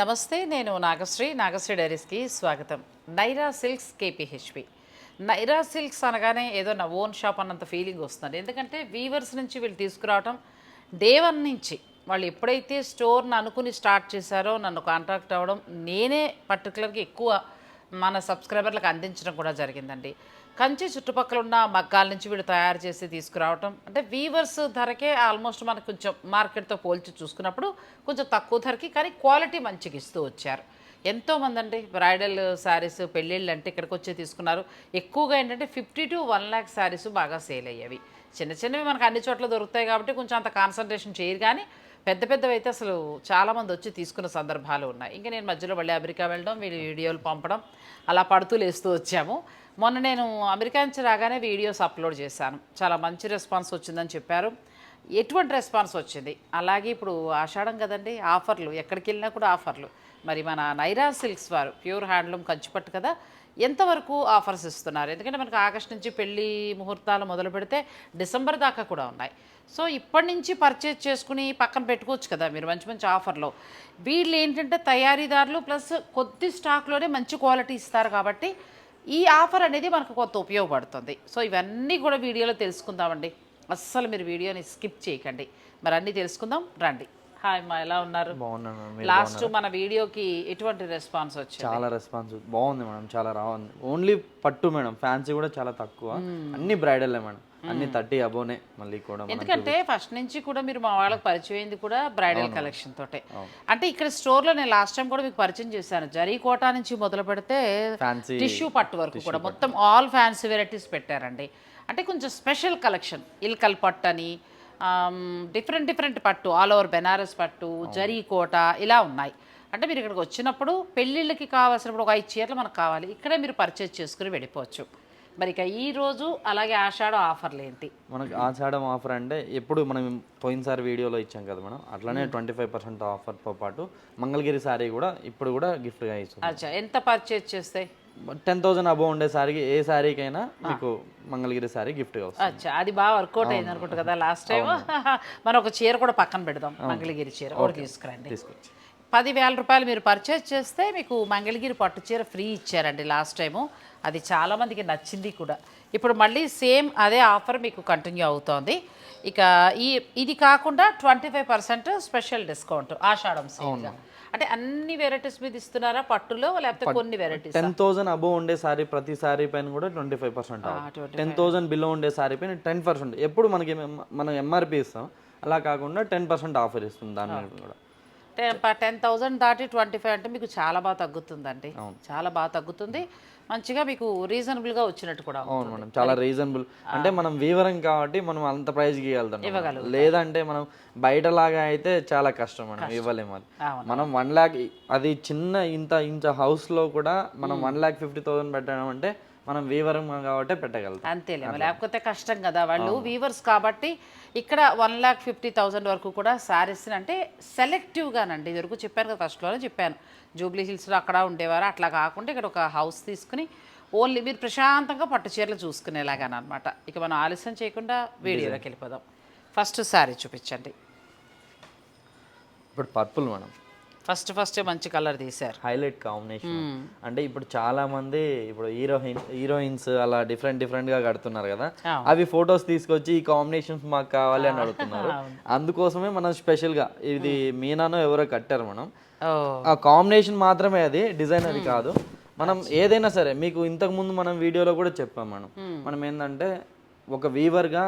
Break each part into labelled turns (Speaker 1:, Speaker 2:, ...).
Speaker 1: నమస్తే నేను నాగశ్రీ. నాగశ్రీ డైరీస్కి స్వాగతం. Naira silks KPHB Naira silks అనగానే ఏదో నా ఓన్ షాప్ అన్నంత ఫీలింగ్ వస్తుంది. ఎందుకంటే వీవర్స్ నుంచి వీళ్ళు తీసుకురావటం డేవన్ నుంచి వాళ్ళు ఎప్పుడైతే స్టోర్ని అనుకుని స్టార్ట్ చేశారో నన్ను కాంటాక్ట్ అవ్వడం నేనే పర్టికులర్గా ఎక్కువ మన సబ్స్క్రైబర్లకు అందించడం కూడా జరిగిందండి. కంచి చుట్టుపక్కల ఉన్న మగ్గాల నుంచి వీడు తయారు చేసి తీసుకురావటం. అంటే వీవర్స్ ధరకే ఆల్మోస్ట్ మనకు కొంచెం మార్కెట్తో పోల్చి చూసుకున్నప్పుడు కొంచెం తక్కువ ధరకి కానీ క్వాలిటీ మంచిగా ఇస్తూ వచ్చారు. ఎంతోమంది అండి బ్రైడల్ శారీస్ పెళ్ళిళ్ళు అంటే ఇక్కడికి వచ్చి తీసుకున్నారు. ఎక్కువగా ఏంటంటే fifty to one lakh saris బాగా సేల్ అయ్యేవి. చిన్న చిన్నవి మనకు అన్ని చోట్ల దొరుకుతాయి కాబట్టి కొంచెం అంత కాన్సన్ట్రేషన్ చేయరు కానీ పెద్ద పెద్దవి అయితే అసలు చాలామంది వచ్చి తీసుకున్న సందర్భాలు ఉన్నాయి. ఇంకా నేను మధ్యలో మళ్ళీ అమెరికా వెళ్ళడం వీళ్ళు వీడియోలు పంపడం అలా పడుతూ లేస్తూ వచ్చాము. మొన్న నేను అమెరికా నుంచి రాగానే వీడియోస్ అప్లోడ్ చేశాను. చాలా మంచి రెస్పాన్స్ వచ్చిందని చెప్పారు. ఎటువంటి రెస్పాన్స్ వచ్చింది? అలాగే ఇప్పుడు ఆషాఢం కదండి ఆఫర్లు. ఎక్కడికి వెళ్ళినా కూడా ఆఫర్లు. మరి మన నైరా సిల్క్స్ వారు ప్యూర్ హ్యాండ్లూమ్ కంచిపట్టు కదా ఎంతవరకు ఆఫర్స్ ఇస్తున్నారు? ఎందుకంటే మనకు ఆగస్ట్ నుంచి పెళ్ళి ముహూర్తాలు మొదలు పెడితే డిసెంబర్ దాకా కూడా ఉన్నాయి. సో ఇప్పటి నుంచి పర్చేజ్ చేసుకుని పక్కన పెట్టుకోవచ్చు కదా మీరు మంచి మంచి ఆఫర్లో. వీళ్ళు ఏంటంటే తయారీదారులు ప్లస్ కొద్ది స్టాక్లోనే మంచి క్వాలిటీ ఇస్తారు కాబట్టి ఈ ఆఫర్ అనేది మనకు కొంత ఉపయోగపడుతుంది. సో ఇవన్నీ కూడా వీడియోలో తెలుసుకుందామండి. అస్సలు మీరు వీడియోని స్కిప్ చేయకండి. మరి అన్నీ తెలుసుకుందాం రండి. హాయ్ మా ఎలా ఉన్నారు?
Speaker 2: బాగున్నాను
Speaker 1: లాస్ట్ మన వీడియోకి ఎటువంటి రెస్పాన్స్ వచ్చింది?
Speaker 2: చాలా రెస్పాన్స్ బాగుంది మేడం చాలా రావుంది. ఓన్లీ పట్టు మేడం ఫ్యాన్సీ కూడా చాలా తక్కువ. అన్ని బ్రైడల్ మేడం అన్ని థర్టీ అబోనే మళ్ళీ కూడా
Speaker 1: ఎందుకంటే ఫస్ట్ నుంచి కూడా మీరు మా వాళ్ళకి పరిచయం కూడా బ్రైడల్ కలెక్షన్ తోటే. అంటే ఇక్కడ స్టోర్లో నేను లాస్ట్ టైం కూడా మీకు పరిచయం చేశాను. జరీ కోటా నుంచి మొదలు పెడితే
Speaker 2: ఫ్యాన్సీ
Speaker 1: టిష్యూ పట్టు వరకు కూడా మొత్తం ఆల్ ఫ్యాన్సీ వెరైటీస్ పెట్టారండి. అంటే కొంచెం స్పెషల్ కలెక్షన్ ఇల్కల్ పట్టు అని డిఫరెంట్ డిఫరెంట్ పట్టు. ఆల్ ఓవర్ బెనారస్ పట్టు జరీ కోట ఇలా ఉన్నాయి. అంటే మీరు ఇక్కడికి వచ్చినప్పుడు పెళ్ళిళ్ళకి కావాల్సినప్పుడు ఒక ఐదు చీరలు మనకు కావాలి. ఇక్కడే మీరు పర్చేజ్ చేసుకుని వెళ్ళిపోవచ్చు. మరి ఇక ఈ రోజు అలాగే ఆషాఢ ఆఫర్లు ఏంటి?
Speaker 2: మనకి ఆషాఢం ఆఫర్ అంటే ఎప్పుడు మనం పోయినసారి వీడియోలో ఇచ్చాం కదా మేడం. అట్లానే ట్వంటీ ఫైవ్ పర్సెంట్ ఆఫర్తో పాటు మంగళగిరి శారీ కూడా ఇప్పుడు కూడా గిఫ్ట్గా ఇస్తుంది
Speaker 1: అచ్చా. ఎంత పర్చేజ్ చేస్తే?
Speaker 2: టెన్ థౌసండ్ అబోవ్ ఉండే శారీకి ఏ శారీకైనా మీకు మంగళగిరి గిఫ్ట్గా వస్తుంది.
Speaker 1: అచ్చా అది బాగా వర్కౌట్ అయింది అనుకుంటా కదా లాస్ట్ టైం మనం ఒక చీర కూడా పక్కన పెడదాం మంగళగిరి చీర కూడా తీసుకురండి.
Speaker 2: తీసుకొచ్చి.
Speaker 1: పదివేల రూపాయలు మీరు పర్చేజ్ చేస్తే మీకు మంగళగిరి పట్టు చీర ఫ్రీ ఇచ్చారండి లాస్ట్ టైము అది చాలామందికి నచ్చింది కూడా. ఇప్పుడు మళ్ళీ సేమ్ అదే ఆఫర్ మీకు కంటిన్యూ అవుతోంది. ఇక ఈ ఇది కాకుండా twenty five percent special discount ఆషాఢం సేల్గా అంటే అన్ని వెరైటీస్ మీద ఇస్తున్నారా పట్టులో లేకపోతే కొన్ని వెరైటీస్
Speaker 2: టెన్ థౌసండ్ అబోవ్ ఉండే సారీ ప్రతి సారీ పైన కూడా twenty five percent ten thousand below ఉండే సారీ పైన టెన్ పర్సెంట్ ఎప్పుడు మనకి మనం ఎంఆర్పి ఇస్తాం. అలా కాకుండా టెన్ పర్సెంట్ ఆఫర్ ఇస్తుంది దాని కూడా.
Speaker 1: టెన్ థౌజండ్ దాటి ట్వంటీ ఫైవ్ అంటే మీకు చాలా బాగా తగ్గుతుందండి. చాలా బాగా తగ్గుతుంది. మంచిగా మీకు రీజనబుల్గా వచ్చినట్టు కూడా
Speaker 2: అవును మేడం చాలా రీజనబుల్ అంటే మనం వీవరం కాబట్టి మనం అంత ప్రైస్ ఇవ్వగలుగుతాం. లేదంటే మనం బయట లాగా అయితే చాలా కష్టం మనం ఇవ్వలేము అది. మనం వన్ ల్యాక్ అది చిన్న ఇంత ఇంత house లో కూడా మనం వన్ ల్యాక్ ఫిఫ్టీ థౌసండ్ పెట్టడం అంటే మనం వీవరం కాబట్టి పెట్టగలుగుతాం.
Speaker 1: అంతేలే మరి లేకపోతే కష్టం కదా వాళ్ళు వీవర్స్ కాబట్టి ఇక్కడ వన్ ల్యాక్ ఫిఫ్టీ థౌజండ్ వరకు కూడా శారీస్ అంటే సెలెక్టివ్గానండి ఇది వరకు చెప్పాను కదా ఫస్ట్లోనే చెప్పాను. జూబ్లీ హిల్స్లో అక్కడ ఉండేవారు. అట్లా కాకుండా ఇక్కడ ఒక హౌస్ తీసుకుని ఓన్లీ మీరు ప్రశాంతంగా పట్టు చీరలు చూసుకునేలాగానమాట ఇక మనం ఆలస్యం చేయకుండా వీడియోలోకి వెళ్ళిపోదాం. ఫస్ట్ శారీ చూపించండి.
Speaker 2: ఇప్పుడు పర్పుల్ మేడం.
Speaker 1: ఫస్ట్ ఫస్ట్ మంచి కలర్ తీశారు.
Speaker 2: Highlight combination. అంటే ఇప్పుడు చాలా మంది ఇప్పుడు హీరోయిన్ హీరోయిన్స్ అలా డిఫరెంట్ డిఫరెంట్గా కడుతున్నారు కదా. అవి ఫొటోస్ తీసుకొచ్చి ఈ కాంబినేషన్స్ మాకు కావాలి అని అడుగుతున్నారు. అందుకోసమే మనం స్పెషల్గా ఇది మీనానో ఎవరో కట్టారు మనం. ఆ కాంబినేషన్ మాత్రమే అది డిజైన్ అది కాదు. మనం ఏదైనా సరే మీకు ఇంతకు ముందు మనం వీడియోలో కూడా చెప్పాం మనం. మనం ఏంటంటే ఒక వీవర్గా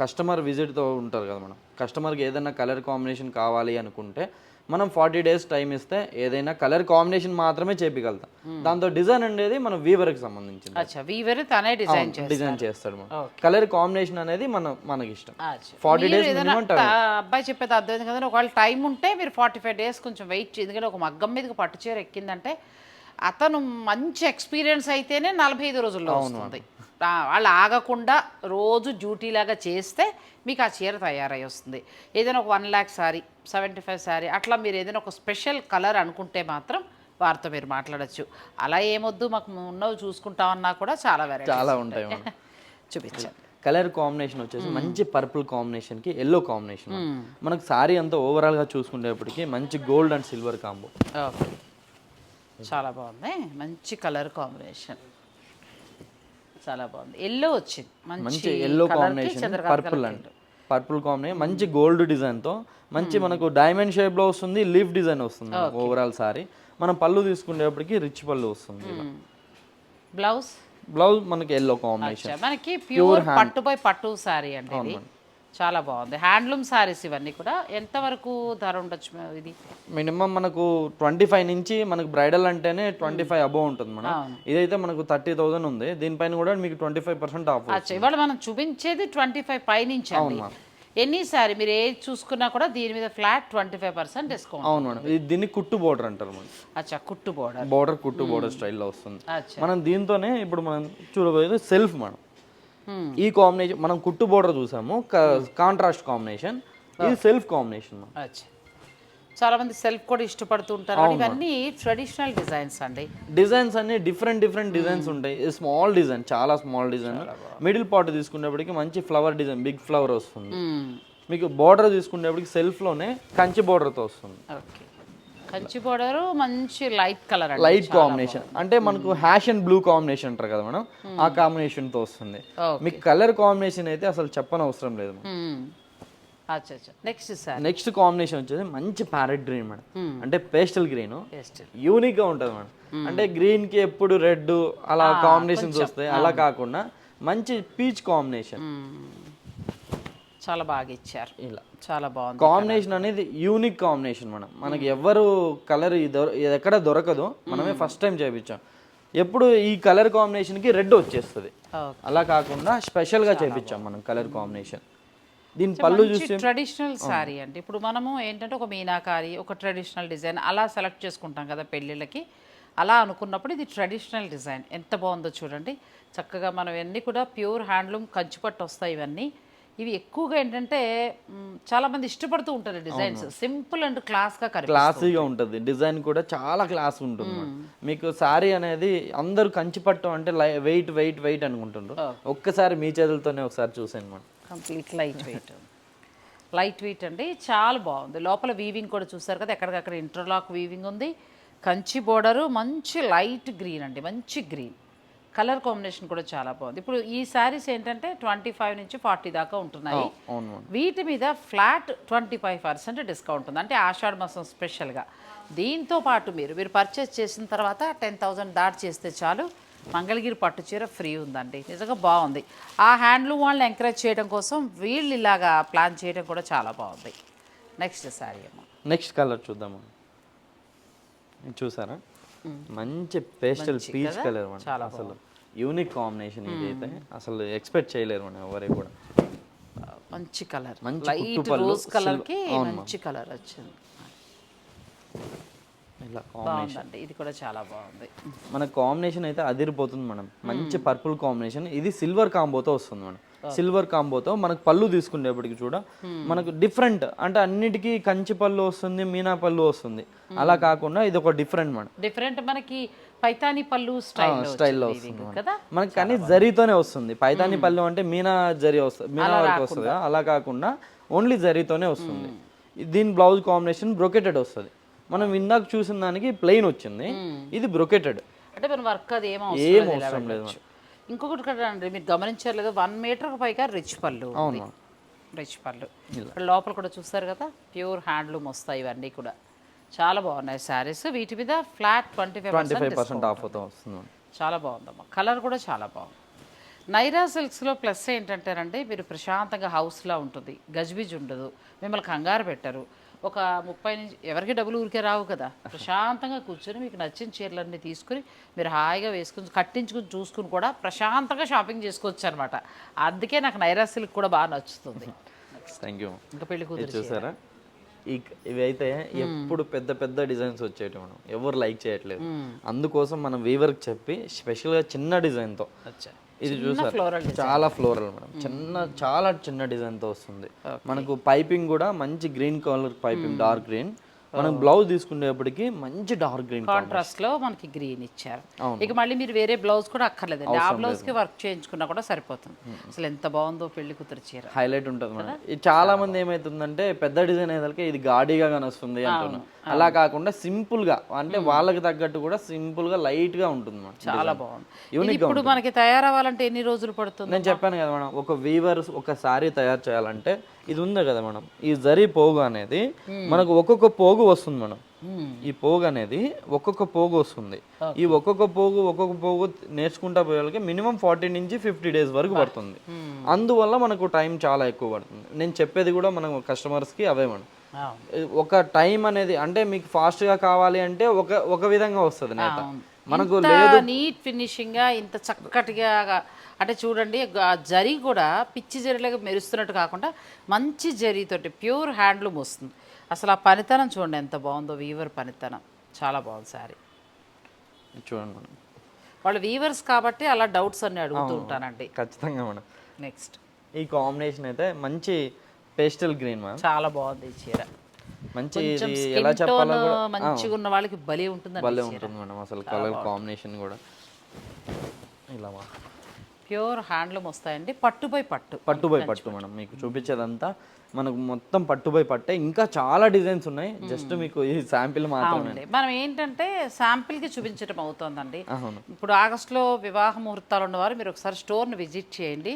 Speaker 2: కస్టమర్ విజిట్తో ఉంటారు కదా మనం. కస్టమర్కి ఏదైనా కలర్ కాంబినేషన్ కావాలి అనుకుంటే మనం ఫార్టీ డేస్ టైం ఇస్తే ఏదైనా కలర్ కాంబినేషన్ మాత్రమే చేపించగలుగుతాం దాంతో డిజైన్ అనేది మనం వీవర్కి సంబంధించింది.
Speaker 1: వీవర్ తనే డిజైన్
Speaker 2: డిజైన్ చేస్తాడు మనం. కలర్ కాంబినేషన్ అనేది మన మనకి ఇష్టం. ఫార్టీ డేస్ మినిమం
Speaker 1: అబ్బాయి చెప్పేది అర్థమైంది కదా ఒకవేళ టైం ఉంటే మీరు ఫార్టీ ఫైవ్ డేస్ కొంచెం వెయిట్ ఎందుకంటే ఒక మగ్గం మీదకి పట్టు చీర ఎక్కిందంటే అతను మంచి ఎక్స్పీరియన్స్ అయితేనే నలభై ఐదు రోజుల్లో వస్తుంది. వాళ్ళు ఆగకుండా రోజు డ్యూటీ లాగా చేస్తే మీకు ఆ చీర తయారై వస్తుంది. ఏదైనా ఒక one lakh sari seventy five sari అట్లా మీరు ఏదైనా ఒక స్పెషల్ కలర్ అనుకుంటే మాత్రం వారితో మీరు మాట్లాడొచ్చు. అలా ఏమొద్దు మాకు ఉన్నవి చూసుకుంటామన్నా కూడా చాలా వెరైటీ
Speaker 2: చాలా ఉంటాయి. మనం
Speaker 1: చూపించండి.
Speaker 2: కలర్ కాంబినేషన్ వచ్చేసి మంచి పర్పుల్ కాంబినేషన్కి ఎల్లో కాంబినేషన్ మనకు సారీ అంతా ఓవరాల్గా చూసుకునేప్పటికి మంచి గోల్డ్ అండ్ సిల్వర్ కాంబో.
Speaker 1: చాలా బాగుంది. మంచి కలర్ కాంబినేషన్. చాలా బాగుంది. ఎల్లో వచ్చింది.
Speaker 2: మంచి yellow combination purple and. Purple combination మంచి గోల్డ్ డిజైన్తో మంచి మనకు డైమండ్ షేప్లో వస్తుంది లీఫ్ డిజైన్ వస్తుంది ఓవరాల్ సారీ మనం పళ్ళు తీసుకునేప్పటికి రిచ్ పళ్ళు వస్తుంది
Speaker 1: బ్లౌజ్
Speaker 2: బ్లౌజ్ మనకి ఎల్లో కాంబినేషన్
Speaker 1: మనకి ప్యూర్ పట్టు బై పట్టు అండి ఇది. చాలా బాగుంది. హ్యాండ్లూమ్ శారీస్ ఇవన్నీ కూడా ఎంత వరకు ధర ఉండొచ్చు ఇది?
Speaker 2: మినిమం మనకు ట్వంటీ ఫైవ్ నుంచి మనకు బ్రైడల్ అంటేనే ట్వంటీ ఫైవ్ అబోవ్ ఉంటుంది మనం ఇదైతే మనకు థర్టీ థౌసండ్ ఉంది. దీనిపైన కూడా మీకు ట్వంటీ ఫైవ్ పర్సెంట్ ఆఫ్
Speaker 1: ఇవాళ మనం చూపించేది ట్వంటీ ఫైవ్ పై నుంచి అండి. ఎన్ని సారీ మీరు ఏది చూసుకున్నా కూడా దీని మీద flat twenty five percent discount.
Speaker 2: అవును మేడం. ఇది దీన్ని కుట్టు బోర్డర్ అంటారు మనం
Speaker 1: అచ్చా. కుట్టు బోర్డర్.
Speaker 2: బోర్డర్ కుట్టు బోర్డర్ స్టైల్లో వస్తుంది. మనం దీంతోనే ఇప్పుడు మనం చూడబోయేది సెల్ఫ్ మనం
Speaker 1: Hmm.
Speaker 2: ఈ కాంబినేషన్ మనం కుట్టు బోర్డర్ చూసాము కాంట్రాస్ట్ కాంబినేషన్ ఇది సెల్ఫ్ కాంబినేషన్
Speaker 1: చాలా మంది సెల్ఫ్ కూడా ఇష్టపడుతూ ఉంటారు ఇవన్నీ ట్రెడిషనల్ డిజైన్స్ అండి.
Speaker 2: డిజైన్స్ అన్ని డిఫరెంట్ డిఫరెంట్ డిజైన్స్ ఉంటాయి. స్మాల్ డిజైన్ చాలా స్మాల్ డిజైన్ మిడిల్ పార్ట్ తీసుకునేప్పటికి మంచి ఫ్లవర్ డిజైన్ బిగ్ ఫ్లవర్ వస్తుంది.
Speaker 1: మ్మ్.
Speaker 2: మీకు బార్డర్ తీసుకునేప్పటికి సెల్ఫ్లోనే కంచి బార్డర్తో వస్తుంది.
Speaker 1: ఓకే కంచి బోర్డర్ మంచి లైట్ కలర్
Speaker 2: లైట్ కాంబినేషన్ అంటే మనకు హ్యాష్ అండ్ బ్లూ కాంబినేషన్ అంటారు కదా మనం ఆ కాంబినేషన్తో వస్తుంది. మీకు కలర్ కాంబినేషన్ అయితే అసలు చెప్పని అవసరం లేదు
Speaker 1: నెక్స్ట్ సార్.
Speaker 2: నెక్స్ట్ కాంబినేషన్ వచ్చేసి మంచి ప్యారెట్ గ్రీన్ మేడం. అంటే పేస్టల్ గ్రీన్ యూనిక్గా ఉంటుంది మేడం. అంటే గ్రీన్కి ఎప్పుడు రెడ్ అలా కాంబినేషన్స్ వస్తాయి అలా కాకుండా మంచి పీచ్ కాంబినేషన్
Speaker 1: చాలా బాగా ఇచ్చారు.
Speaker 2: ఇలా.
Speaker 1: చాలా బాగుంది
Speaker 2: కాంబినేషన్ అనేది యూనిక్ కాంబినేషన్ మనం మనకి ఎవరు కలర్ ఎక్కడ దొరకదు. మనమే ఫస్ట్ టైం చేయించాం ఎప్పుడు ఈ కలర్ కాంబినేషన్కి రెడ్ వచ్చేస్తుంది. అలా కాకుండా స్పెషల్గా చేయించాం మనం కలర్ కాంబినేషన్. దీని పళ్ళు చూసి
Speaker 1: ట్రెడిషనల్ శారీ అండి. ఇప్పుడు మనము ఏంటంటే ఒక మీనాకారి ఒక ట్రెడిషనల్ డిజైన్ అలా సెలెక్ట్ చేసుకుంటాం కదా పెళ్ళిళ్ళకి. అలా అనుకున్నప్పుడు ఇది ట్రెడిషనల్ డిజైన్ ఎంత బాగుందో చూడండి. చక్కగా మనం ఇవన్నీ కూడా ప్యూర్ హ్యాండ్లూమ్ కంచిపట్టు వస్తాయి ఇవన్నీ. ఇవి ఎక్కువగా ఏంటంటే చాలా మంది ఇష్టపడుతూ ఉంటారు డిజైన్స్. సింపుల్ అండ్ క్లాస్గా
Speaker 2: క్లాసీగా ఉంటుంది. డిజైన్ కూడా చాలా క్లాస్ ఉంటుంది. మీకు సారీ అనేది అందరూ కంచిపట్టు అంటే వెయిట్ వెయిట్ వెయిట్ అనుకుంటుండ్రు. ఒక్కసారి మీ చేతులతోనే ఒకసారి చూసాను madam
Speaker 1: complete light weight. Light weight అండి. చాలా బాగుంది. లోపల వీవింగ్ కూడా చూసారు కదా ఎక్కడికక్కడ ఇంటర్లాక్ వీవింగ్ ఉంది. కంచి బోర్డరు మంచి లైట్ గ్రీన్ అండి. మంచి గ్రీన్. కలర్ కాంబినేషన్ కూడా చాలా బాగుంది. ఇప్పుడు ఈ శారీస్ ఏంటంటే ట్వంటీ ఫైవ్ నుంచి ఫార్టీ దాకా ఉంటున్నాయి. వీటి మీద flat twenty five percent discount ఉంది. అంటే ఆషాఢ మాసం స్పెషల్గా. దీంతో పాటు మీరు మీరు పర్చేస్ చేసిన తర్వాత టెన్ థౌజండ్ దాటి చేస్తే చాలు. మంగళగిరి పట్టు చీర ఫ్రీ ఉందండి. నిజంగా బాగుంది. ఆ హ్యాండ్లూమ్ వాళ్ళని ఎంకరేజ్ చేయడం కోసం వీళ్ళు ఇలాగా ప్లాన్ చేయడం కూడా చాలా బాగుంది. నెక్స్ట్ శారీ అమ్మ.
Speaker 2: నెక్స్ట్ కలర్ చూద్దాం ఇది చూసారా? మంచి పేస్టల్ పీచ్ కలర్
Speaker 1: చాలా
Speaker 2: అసలు యూనిక్ కాంబినేషన్ ఇదైతే. అసలు ఎక్స్పెక్ట్ చేయలేరు మనం ఎవరే కూడా.
Speaker 1: మంచి కలర్.
Speaker 2: మంచి
Speaker 1: లైట్ రోజ్
Speaker 2: silver- అవును
Speaker 1: మంచి కలర్ వచ్చింది.
Speaker 2: ఇలా
Speaker 1: బాగుందండి ఇది కూడా చాలా బాగుంది.
Speaker 2: మన కాంబినేషన్ అయితే అదిరిపోతుంది మనం మంచి పర్పుల్ కాంబినేషన్. ఇది సిల్వర్ కాంబోతో వస్తుంది మనం సిల్వర్ కాంబోతో మనకు పళ్ళు తీసుకునేప్పటికి చూడ మనకు డిఫరెంట్ అంటే అన్నిటికీ కంచి పళ్ళు వస్తుంది మీనా పళ్ళు వస్తుంది. అలా కాకుండా ఇది ఒక డిఫరెంట్ మనం
Speaker 1: డిఫరెంట్ మనకి పైతాని పళ్ళు స్టైల్
Speaker 2: స్టైల్లో వస్తుంది
Speaker 1: కదా?
Speaker 2: మనకి కానీ జరీతోనే వస్తుంది. పైతాని పళ్ళు అంటే మీనా జరీ వస్తుంది మీనా వరకు వస్తుంది. అలా కాకుండా ఓన్లీ జరీతోనే వస్తుంది. దీని బ్లౌజ్ కాంబినేషన్ బ్రొకెటెడ్ వస్తుంది. మనం ఇందాక చూసిన దానికి ప్లెయిన్ వచ్చింది. ఇది బ్రొకెటెడ్.
Speaker 1: అంటే మన వర్క్ అది ఏం అవసరం లేదు, ఇంకొకటి కూడా అండి మీరు గమనించారు లేదా వన్ మీటర్ పైగా రిచ్ పళ్ళు
Speaker 2: అవును.
Speaker 1: రిచ్ పళ్ళు. లోపల కూడా చూస్తారు కదా ప్యూర్ హ్యాండ్లూమ్ వస్తాయి ఇవన్నీ కూడా. చాలా బాగున్నాయి శారీస్. వీటి మీద flat twenty five
Speaker 2: twenty five percent off వస్తుంది.
Speaker 1: చాలా బాగుందమ్మా. కలర్ కూడా చాలా బాగుంది. నైరా సిల్క్స్లో ప్లస్ ఏంటంటేనండి మీరు ప్రశాంతంగా హౌస్లా ఉంటుంది. గజిబిజి ఉండదు. మిమ్మల్ని కంగారు పెట్టరు. ఒక ముప్పై నుంచి ఎవరికి డబ్బులు ఊరికే రావు కదా. ప్రశాంతంగా కూర్చొని మీకు నచ్చిన చీరలన్నీ తీసుకుని మీరు హాయిగా వేసుకుని కట్టించుకుని చూసుకుని కూడా ప్రశాంతంగా షాపింగ్ చేసుకోవచ్చు అనమాట అందుకే నాకు నైరా సిల్క్ కూడా బాగా నచ్చుతుంది.
Speaker 2: థ్యాంక్ యూ
Speaker 1: ఇంకా
Speaker 2: పెళ్ళి
Speaker 1: కూతురు
Speaker 2: చూసారా? ఈ ఇవి అయితే ఎప్పుడు పెద్ద పెద్ద డిజైన్స్ వచ్చేటి మనం. ఎవరు లైక్ చేయట్లేదు. అందుకోసం మనం వీవర్కి చెప్పి స్పెషల్గా చిన్న డిజైన్తో ఇది చూసారు. చాలా ఫ్లోరల్ మేడం. చిన్న చాలా చిన్న డిజైన్తో వస్తుంది. మనకు పైపింగ్ కూడా మంచి green colour piping dark green మనం బ్లౌజ్ తీసుకునేప్పటికి మంచి డార్క్ గ్రీన్
Speaker 1: కాంట్రాస్ట్లో మనకి గ్రీన్ ఇచ్చారు. ఇక మళ్ళీ మీరు వేరే బ్లౌజ్ కూడా అక్కర్లేదండి. ఆ బ్లౌజ్కి వర్క్ చేయించుకున్నా కూడా సరిపోతుంది. అసలు ఎంత బాగుందో పెళ్ళి కూతురు చీర.
Speaker 2: హైలైట్ ఉంటుంది మేడం. ఇది చాలా మంది ఏమైతుందంటే పెద్ద డిజైన్ అయ్యేసరికి ఇది గాడిగా వస్తుంది అంటున్నాం అలా కాకుండా సింపుల్గా అంటే వాళ్ళకి తగ్గట్టు కూడా సింపుల్గా లైట్గా ఉంటుంది మేడం
Speaker 1: చాలా బాగుంది. ఇప్పుడు మనకి తయారవ్వాలంటే ఎన్ని రోజులు పడుతుంది
Speaker 2: నేను చెప్పాను కదా మేడం ఒక వీవర్ ఒక శారీ తయారు చేయాలంటే ఇది ఉంది కదా మేడం ఈ జరీ పోగు అనేది మనకు ఒక్కొక్క పోగు వస్తుంది మేడం. ఈ పోగు అనేది ఒక్కొక్క పోగు వస్తుంది. ఈ ఒక్కొక్క పోగు ఒక్కొక్క పోగు నేర్చుకుంటా పోయేళ్ళకి మినిమం ఫార్టీ నుంచి ఫిఫ్టీ డేస్ వరకు పడుతుంది. అందువల్ల మనకు టైం చాలా ఎక్కువ పడుతుంది. నేను చెప్పేది కూడా మనం కస్టమర్స్కి అవే మేడం. ఒక టైం అనేది అంటే మీకు ఫాస్ట్గా కావాలి అంటే ఒక ఒక విధంగా వస్తుంది నేత. మనకు
Speaker 1: నీట్ ఫినిషింగ్గా ఇంత చక్కటిగా అంటే చూడండి ఆ జరీ కూడా పిచ్చి జరీలాగా మెరుస్తున్నట్టు కాకుండా మంచి జరీతోటి ప్యూర్ హ్యాండ్లూమ్ వస్తుంది అసలు ఆ పనితనం చూడండి ఎంత బాగుందో వీవర్ పనితనం. చాలా బాగుంది సారీ
Speaker 2: చూడండి మేడం.
Speaker 1: వాళ్ళు వీవర్స్ కాబట్టి అలా డౌట్స్ అన్ని అడుగుతూ ఉంటానండి.
Speaker 2: ఖచ్చితంగా మేడం.
Speaker 1: నెక్స్ట్.
Speaker 2: ఈ కాంబినేషన్ అయితే మంచి పేస్టల్ గ్రీన్ మ్యామ్.
Speaker 1: చాలా బాగుంది ఈ చీర.
Speaker 2: మంచి ఎలా చెప్పాలో కూడా
Speaker 1: మంచిగా ఉన్న వాళ్ళకి భలే ఉంటుందండి
Speaker 2: భలే ఉంటుంది మేడం అసలు కలర్ కాంబినేషన్ కూడా. ఇలా
Speaker 1: ప్యూర్ హ్యాండ్లూమ్ వస్తాయండి పట్టు బై పట్టు.
Speaker 2: పట్టు బై పట్టు మేడం మీకు చూపించేదంతా మనకు మొత్తం పట్టు బై పట్టే. ఇంకా చాలా డిజైన్స్ ఉన్నాయి జస్ట్ మీకు ఈ శాంపిల్ మాత్రమే.
Speaker 1: మనం ఏంటంటే శాంపిల్కి చూపించడం అవుతుందండి. ఇప్పుడు ఆగస్టులో వివాహ ముహూర్తాలు ఉన్నవారు మీరు ఒకసారి స్టోర్ని విజిట్ చేయండి.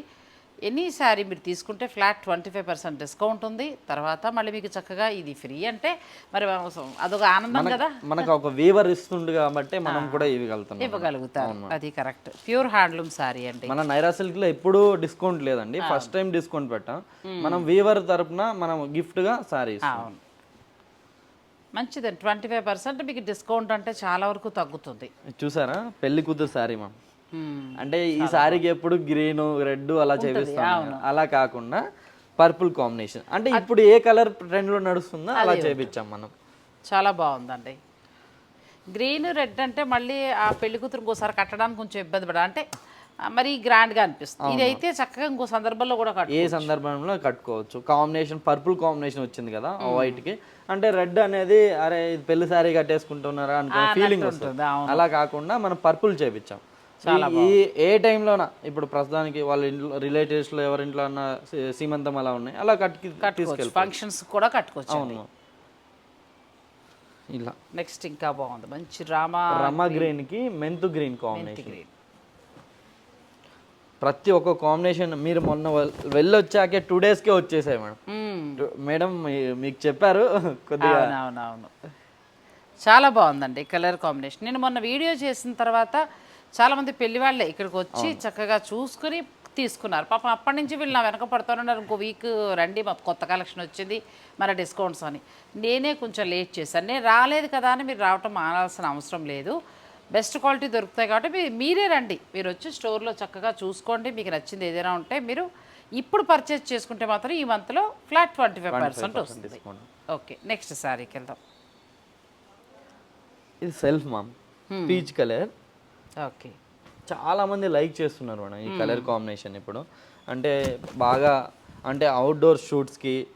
Speaker 1: ఎనీ శారీ మీరు తీసుకుంటే flat twenty five percent discount ఉంది. తర్వాత మళ్ళీ మీకు చక్కగా ఇది ఫ్రీ అంటే మరి అదొక ఆనందం కదా.
Speaker 2: మనకు ఒక వీవర్ ఇస్తుంది కాబట్టి మనం కూడా ఇవ్వగలుగుతాం
Speaker 1: ఇవ్వగలుగుతారు. అది కరెక్ట్. ప్యూర్ హ్యాండ్లూమ్ శారీ అండి.
Speaker 2: మన నైరా సిల్క్లో ఎప్పుడూ డిస్కౌంట్ లేదండి. ఫస్ట్ టైం డిస్కౌంట్ పెట్టాం. మనం వీవర్ తరపున మనం గిఫ్ట్గా సారీ
Speaker 1: అవును. మంచిదండి. ట్వంటీ ఫైవ్ పర్సెంట్ మీకు డిస్కౌంట్ అంటే చాలా వరకు తగ్గుతుంది.
Speaker 2: చూసారా? పెళ్ళి కూతురు సారీ మ్యామ్. అంటే ఈ సారీకి ఎప్పుడు గ్రీన్ రెడ్ అలా చేపిస్తాం అలా కాకుండా పర్పుల్ కాంబినేషన్. అంటే ఇప్పుడు ఏ కలర్ ట్రెండ్లో నడుస్తుందో అలా చేపించాం మనం.
Speaker 1: చాలా బాగుందండి. గ్రీన్ రెడ్ అంటే మళ్ళీ ఆ పెళ్ళి కూతురు ఇంకోసారి కట్టడానికి కొంచెం ఇబ్బంది పడ అంటే మరీ గ్రాండ్గా అనిపిస్తుంది. ఇది అయితే చక్కగా ఇంకో సందర్భంలో కూడా
Speaker 2: ఏ సందర్భంలో కట్టుకోవచ్చు. కాంబినేషన్ పర్పుల్ కాంబినేషన్ వచ్చింది కదా వైట్కి అంటే రెడ్ అనేది అరే ఇది పెళ్ళి సారీ కట్టేసుకుంటున్నారా అనుకునే ఫీలింగ్ వస్తుంది. అలా కాకుండా మనం పర్పుల్ చేపించాం ఈ- ఏ టైంలోన? ఇప్పుడు ప్రస్తుతానికి వాళ్ళ ఇంట్లో రిలేటివ్స్లో ఎవరింట్లో అన్న సీమంతం అలా ఉన్నాయి. అలా కట్టుకి తీసుకెళ్ళి
Speaker 1: ఫంక్షన్స్ కూడా కట్టుకోవచ్చు
Speaker 2: అవును. ఇలా.
Speaker 1: నెక్స్ట్ ఇంకా బాగుంది. మంచి రామా
Speaker 2: రమ గ్రీన్కి మెంతు గ్రీన్ కాంబినేషన్
Speaker 1: గ్రీన్
Speaker 2: ప్రతి ఒక్క కాంబినేషన్ మీరు మొన్న వెళ్ళొచ్చాకే టూ కే వచ్చేసాయి మేడం. మేడం మీకు చెప్పారు కొద్దిగా.
Speaker 1: అవునవునవును. చాలా బాగుందండి కలర్ కాంబినేషన్ నేను మొన్న వీడియో చేసిన తర్వాత చాలామంది పెళ్ళి వాళ్ళే ఇక్కడికి వచ్చి చక్కగా చూసుకుని తీసుకున్నారు. పాపం అప్పటి నుంచి వీళ్ళు నా వెనక పడుతున్నారు ఇంకో వీక్ రండి మాకు కొత్త కలెక్షన్ వచ్చింది మన డిస్కౌంట్స్ అని. నేనే కొంచెం లేట్ చేశాను. నేను రాలేదు కదా అని మీరు రావటం మానాల్సిన అవసరం లేదు. బెస్ట్ క్వాలిటీ దొరుకుతాయి కాబట్టి మీరే రండి. మీరు వచ్చి స్టోర్లో చక్కగా చూసుకోండి. మీకు నచ్చింది ఏదైనా ఉంటే మీరు ఇప్పుడు పర్చేస్ చేసుకుంటే మాత్రం ఈ మంత్లో ఫ్లాట్ ట్వంటీ ఫైవ్ పర్సెంట్ వస్తుంది. ఓకే నెక్స్ట్ శారీకి వెళ్దాం.
Speaker 2: ఇది self ma'am peach colour
Speaker 1: okay.
Speaker 2: చాలా మంది లైక్ చేస్తున్నారు మేడం ఈ కలర్ కాంబినేషన్ ఇప్పుడు. అంటే బాగా అంటే అవుట్డోర్ షూట్స్కి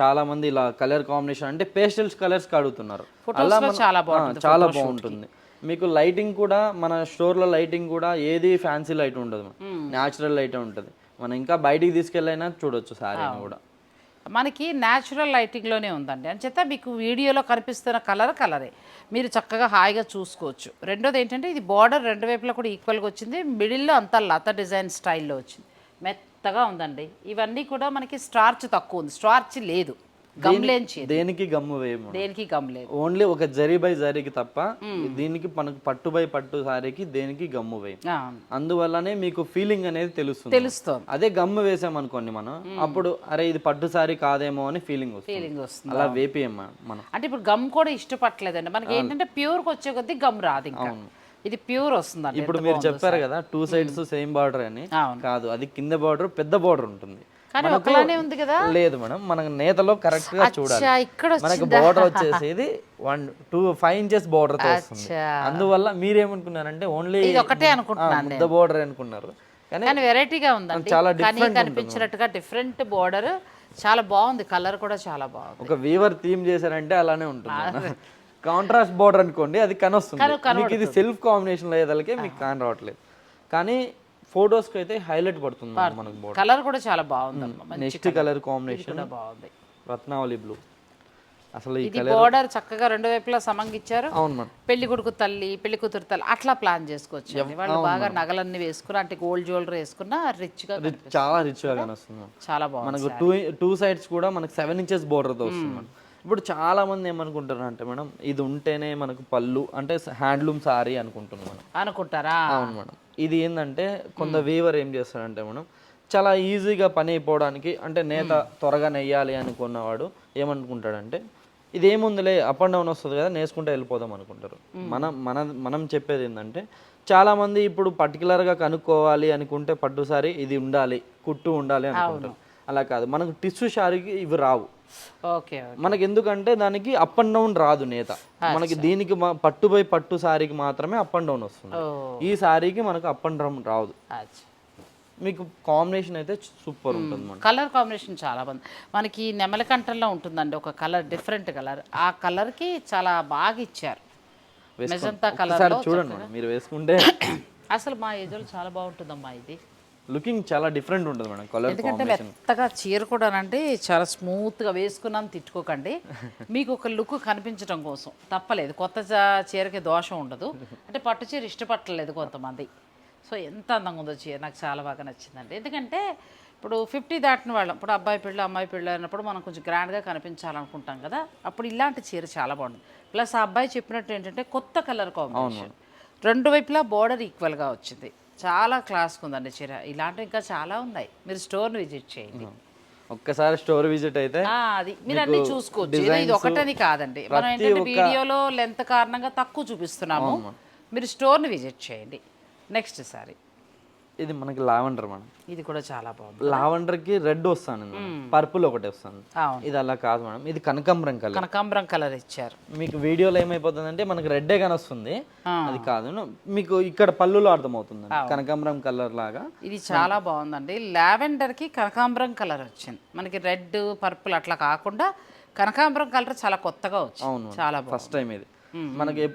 Speaker 2: చాలా మంది ఇలా కలర్ కాంబినేషన్ అంటే పేస్టల్స్ కలర్స్ అడుగుతున్నారు. అలా
Speaker 1: చాలా
Speaker 2: చాలా బాగుంటుంది. మీకు లైటింగ్ కూడా మన స్టోర్లో లైటింగ్ కూడా ఏది ఫ్యాన్సీ లైట్ ఉండదు. న్యాచురల్ లైట్ ఉంటుంది. మనం ఇంకా బయటికి తీసుకెళ్ళైనా చూడొచ్చు సారీ కూడా.
Speaker 1: మనకి న్యాచురల్ లైటింగ్లోనే ఉందండి. అంచేత మీకు వీడియోలో కనిపిస్తున్న కలర్ కలరే. మీరు చక్కగా హాయిగా చూసుకోవచ్చు. రెండోది ఏంటంటే ఇది బార్డర్ రెండు వైపులా కూడా ఈక్వల్గా వచ్చింది. మిడిల్లో అంతా లత డిజైన్ స్టైల్లో వచ్చింది. మెత్తగా ఉందండి. ఇవన్నీ కూడా మనకి స్టార్చ్ తక్కువ ఉంది. స్టార్చ్ లేదు.
Speaker 2: దేనికి గమ్ము వేయము?
Speaker 1: దేనికి గమ్ లేదు.
Speaker 2: ఓన్లీ ఒక జరీ బై జరీకి తప్ప దీనికి మనకు పట్టు బై పట్టు సారీకి దేనికి గమ్ము వేయం అందువల్లనే మీకు ఫీలింగ్ అనేది తెలుస్తుంది.
Speaker 1: తెలుస్తోంది.
Speaker 2: అదే గమ్ము వేసామనుకోండి మనం అప్పుడు అరే ఇది పట్టు సారీ కాదేమో అని ఫీలింగ్ వస్తుంది.
Speaker 1: ఫీలింగ్ వస్తుంది.
Speaker 2: అలా వేపియం మనం.
Speaker 1: అంటే ఇప్పుడు గమ్ కూడా ఇష్టపడలేదండి మనకి ఏంటంటే ప్యూర్కి వచ్చే కొద్దీ గమ్ రాదు ఇంకా. ఇది ప్యూర్ వస్తుందండి.
Speaker 2: ఇప్పుడు మీరు చెప్పారు కదా టూ సైడ్స్ సేమ్ బార్డర్ అని. కాదు అది కింద బార్డర్ పెద్ద బార్డర్ ఉంటుంది.
Speaker 1: ఉంది కదా?
Speaker 2: లేదు మేడం. మనకు నేతలో కరెక్ట్గా చూడాలి.
Speaker 1: ఇక్కడ
Speaker 2: మనకి బార్డర్ వచ్చేసేది వన్ టూ ఫైవ్ ఇంచెస్ బార్డర్తో వస్తుంది.
Speaker 1: అచ్చా.
Speaker 2: అందువల్ల మీరేమనుకున్నారంటే ఓన్లీ
Speaker 1: ఇది ఒకటే అనుకుంటున్నాను
Speaker 2: ముద్ద బార్డర్ అనుకున్నారు. కానీ
Speaker 1: వెరైటీగా ఉందండి.
Speaker 2: చాలా different
Speaker 1: కనిపించినట్టుగా డిఫరెంట్ బోర్డర్ చాలా బాగుంది. కలర్ కూడా చాలా బాగుంది.
Speaker 2: ఒక వీవర్ థీమ్ చేశారంటే అలానే ఉంటుంది కాంట్రాస్ట్ బోర్డర్ అనుకోండి అది కనొస్తుంది. మీకు ఇది సెల్ఫ్ కాంబినేషన్ అయ్యేదానికి మీకు కాని రావట్లేదు కానీ ఫొటోస్కి అయితే హైలైట్ పడుతుంది మనకు బోర్డర్
Speaker 1: కలర్ కూడా చాలా బాగుంది
Speaker 2: నెక్స్ట్ కలర్. కాంబినేషన్
Speaker 1: బాగుంది.
Speaker 2: రత్నావళి బ్లూ. అసలు ఈ
Speaker 1: బోర్డర్ చక్కగా రెండు వైపులా సమంగా ఇచ్చారు.
Speaker 2: అవును
Speaker 1: పెళ్ళి కొడుకు తల్లి పెళ్ళి కూతురు తల్లి అట్లా ప్లాన్ చేసుకోవచ్చు. వాళ్ళు బాగా నగలన్నీ వేసుకుని అంటే గోల్డ్ జ్యువెలరీ వేసుకున్న రిచ్గా కనిపిస్తుంది.
Speaker 2: చాలా రిచ్గా కనిపిస్తుంది. మేడం
Speaker 1: చాలా బాగుంది
Speaker 2: మనకు టూ టూ సైడ్స్ కూడా మనకు సెవెన్ ఇంచెస్ బోర్డర్తో వస్తుంది మేడం. ఇప్పుడు చాలా మంది ఏమనుకుంటారు అంటే మేడం ఇది ఉంటేనే మనకు పళ్ళు అంటే హ్యాండ్లూమ్ సారీ అనుకుంటున్నాం మనం.
Speaker 1: అనుకుంటారా?
Speaker 2: అవును మేడం. ఇది ఏంటంటే కొంత వీవర్ ఏం చేస్తాడంటే మేడం చాలా ఈజీగా పని అయిపోవడానికి అంటే నేత త్వరగా నెయ్యాలి అనుకున్నవాడు ఏమనుకుంటాడంటే ఇది ఏముందిలే అప్ అండ్ డౌన్ వస్తుంది కదా నేసుకుంటే వెళ్ళిపోదాం అనుకుంటారు. మనం మన మనం చెప్పేది ఏంటంటే చాలా మంది ఇప్పుడు పర్టికులర్గా కనుక్కోవాలి అనుకుంటే పట్టు సారీ ఇది ఉండాలి కుట్టు ఉండాలి అనుకుంటారు. అలా కాదు. మనకు టిష్యూ శారీకి ఇవి రావు.
Speaker 1: ఓకే
Speaker 2: మనకి ఎందుకంటే దానికి అప్ అండ్ డౌన్ రాదు నేత. మనకి దీనికి పట్టు బై పట్టు సారీకి మాత్రమే అప్ అండ్ డౌన్ వస్తుంది. ఈ సారీకి మనకు అప్ అండ్ డౌన్ రాదు. మీకు కాంబినేషన్ అయితే సూపర్ ఉంటుంది
Speaker 1: కలర్ కాంబినేషన్ చాలా బాగుంది. మనకి నెమలకంఠంలో ఉంటుందండి ఒక కలర్ డిఫరెంట్ కలర్ ఆ కలర్కి చాలా బాగా ఇచ్చారు. మెజంతా కలర్
Speaker 2: చూడండి మీరు వేసుకుంటే.
Speaker 1: అసలు మా ఏజ్లో చాలా బాగుంటుందమ్మా ఇది.
Speaker 2: లుకింగ్ చాలా డిఫరెంట్ ఉంటుంది మేడం కలర్
Speaker 1: ఎందుకంటే మెత్తగా చీర కూడా అంటే చాలా స్మూత్గా వేసుకున్నాం తిట్టుకోకండి. మీకు ఒక లుక్ కనిపించడం కోసం. తప్పలేదు కొత్త చీరకి దోషం ఉండదు. అంటే పట్టు చీర ఇష్టపట్టలేదు కొంతమంది. సో ఎంత అందంగా ఉందో చీర నాకు చాలా బాగా నచ్చిందండి. ఎందుకంటే ఇప్పుడు ఫిఫ్టీ దాటిన వాళ్ళం. ఇప్పుడు అబ్బాయి పెళ్ళి అమ్మాయి పెళ్ళి అయినప్పుడు మనం కొంచెం గ్రాండ్గా కనిపించాలనుకుంటాం కదా. అప్పుడు ఇలాంటి చీర చాలా బాగుంది ప్లస్ ఆ అబ్బాయి చెప్పినట్టు ఏంటంటే కొత్త కలర్ కాంబినేషన్ రెండు వైపులా బార్డర్ ఈక్వల్గా వచ్చింది. చాలా క్లాస్గా ఉందండి చీర. ఇలాంటివి ఇంకా చాలా ఉన్నాయి. మీరు స్టోర్ని విజిట్ చేయండి.
Speaker 2: ఒక్కసారి స్టోర్ విజిట్ అయితే
Speaker 1: అది. మీరు అన్ని చూసుకోవచ్చు. ఇది- ఇది ఒకటని కాదండి. మనం ఏంటంటే వీడియోలో లెంత్ కారణంగా తక్కువ చూపిస్తున్నాము. మీరు స్టోర్ని విజిట్ చేయండి. నెక్స్ట్ సారీ.
Speaker 2: ఇది మనకి లావెండర్ మేడం.
Speaker 1: ఇది కూడా చాలా బాగుంది.
Speaker 2: లావెండర్కి రెడ్ వస్తాను పర్పుల్ ఒకటి వస్తుంది ఇది అలా కాదు మేడం. ఇది కనకాంబరం కలర్.
Speaker 1: కనకాంబరం కలర్ ఇచ్చారు.
Speaker 2: మీకు వీడియోలో ఏమైపోతుందంటే మనకి రెడ్డే కానొస్తుంది. అది కాదు. మీకు ఇక్కడ పళ్ళులో అర్థమవుతుంది కనకాంబరం కలర్ లాగా.
Speaker 1: ఇది చాలా బాగుందండి. లావెండర్కి కనకాంబరం కలర్ వచ్చింది. మనకి రెడ్ పర్పుల్ అట్లా కాకుండా కనకాంబరం కలర్ చాలా కొత్తగా వచ్చింది. చాలా
Speaker 2: ఫస్ట్ టైం ఇది. మనకి